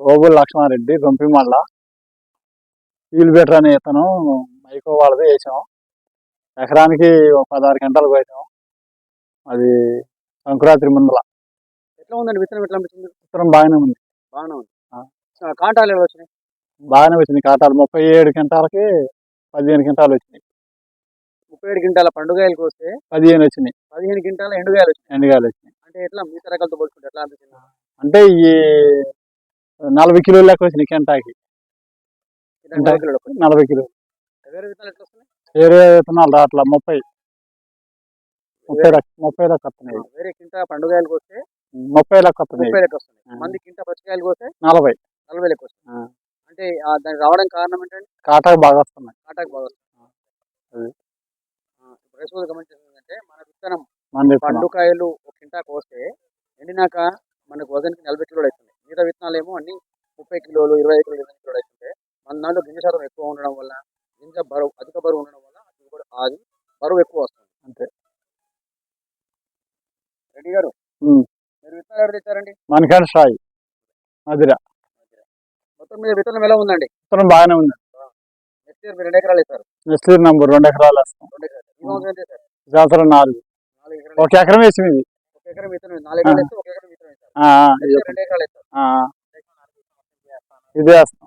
ఓబుల్ లక్ష్మారెడ్డి గొంపిమల్ల వీల్ బెటర్ అనే ఇతను మైకో వాళ్ళది వేసాం. ఎకరానికి ఒక పదహారు గంటలు పోసాం. అది సంక్రాంతి ముందల. ఎట్లా ఉందండి విత్తనం? ఎట్లా అనిపిస్తుంది విత్తనం బాగానే ఉంది. బాగానే ఉంది. కాంటాలు ఎలా వచ్చినాయి? బాగానే వచ్చింది. కాటాలు ముప్పై ఏడు గంటలకి పదిహేను గంటలు వచ్చినాయి. ముప్పై ఏడు క్వింటాల పండుగాయలకు వస్తే పదిహేను వచ్చినాయి. పదిహేను క్వింటాల ఎండుగాయలు వచ్చినాయి. ఎండుగాయలు వచ్చినాయి. అంటే ఎట్లా మిగతా రకాలతో పోల్చుకుంటే ఎట్లా అనిపిస్తుంది అంటే ఈ నలభై కిలోల లెక్క వచ్చినాయి ఇట్లా నలభై కిలోలు వేరే విత్తనాలు ఎట్లా వస్తున్నాయి? వేరే విత్తనాలు రావట్లా ముప్పై. ముప్పై లెక్క ముప్పై లెక్క వస్తున్నాయి. వేరే కింటా పండుగాయలకు వస్తే? ముప్పై లెక్క వస్తున్నాయి. ముప్పై వస్తున్నాయి. మంది కింటా పచ్చికాయలకు వస్తే? నలభై. నలభై లెక్క వస్తుంది. అంటే దానికి రావడం కారణం ఏంటంటే కాటాకు బాగా వస్తున్నాయి. కాటాకు బాగా వస్తుంది అది. ఆ, ఇప్పుడు రైతు గమనించిందంటే మన విత్తనం మన విత్తనం. పండుకాయలు ఒక కింటాకు వస్తే ఎండినాక మనకు వజన్కి నలభై కిలోలు అవుతుంది మిగతా విత్తనాలు ఏమో అన్ని ముప్పై కిలోలు ఇరవై కిలోలు ఇరవై కిలోలు అవుతుంటే మన దాంట్లో గింజ శాతం ఎక్కువ ఉండడం వల్ల గింజ బరువు అధిక బరువు ఉండడం వల్ల అది కూడా అది బరువు ఎక్కువ వస్తుంది. అంతే. రెడ్డి గారు. మీరు విత్తనాలు ఎవరు తెచ్చారండి? మనకాడ సాయి మధుర. మొత్తం మీద విత్తనం ఎలా ఉందండి? విత్తనం బాగానే ఉంది. నెక్స్ట్ ఇయర్ మీరు రెండు ఎకరాలు వేస్తారు నెక్స్ట్ నంబర్ రెండు ఎకరాలు వేస్తాం. సంవత్సరం నాలుగు. ఒక ఎకరం వేసింది ఇది ఒక ఎకరం విత్తనం నాలుగు ఎకరాలు వేస్తే ఒక ఎకరం ఇది. నెక్స్ట్